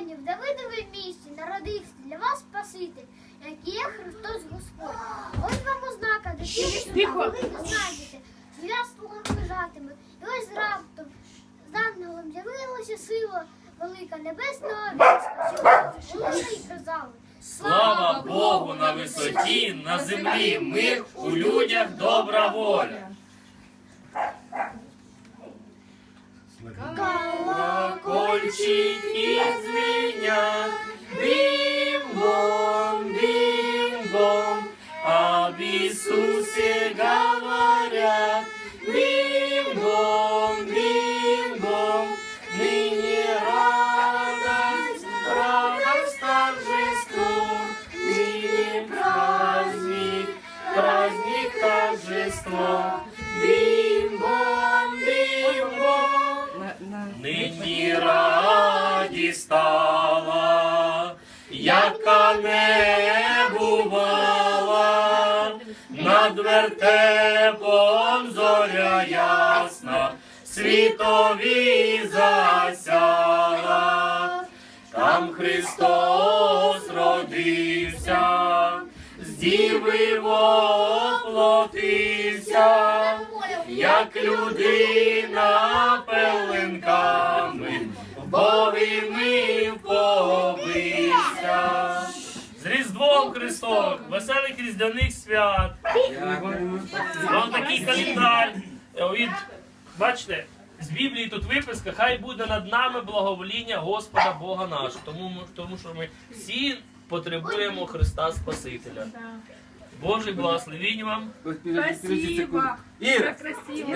сьогодні в давидовій місті народився для вас Спаситель, який є Христос Господь. Ось вам ознака, де ви знайдете, земля слуга лежатиме. І ось раптом з ангелом з'явилася сила велика небесного війська, що і казали. Слава Богу на висоті, на землі, мир у людях добра воля. Колокольчики звенят, бим-бом, бим-бом, об Иисусе говорят, бим-бом, бим-бом, ныне радость, радость торжество, ныне праздник, праздник торжества, бим-бом, бим-бом. Нині раді стала, яка не бувала, над вертепом зоря ясна, світові засяла, там Христос родився, з діви воплотився, як людина Різдвом Христом, веселих різдвяних свят. Вам такий календар. е, Від, бачите, з Біблії тут виписка, хай буде над нами благовоління Господа Бога нашого. Тому, ми- тому що ми всі потребуємо Христа Спасителя. Божий благословінь вам. Спасибо. Іра, Красиво.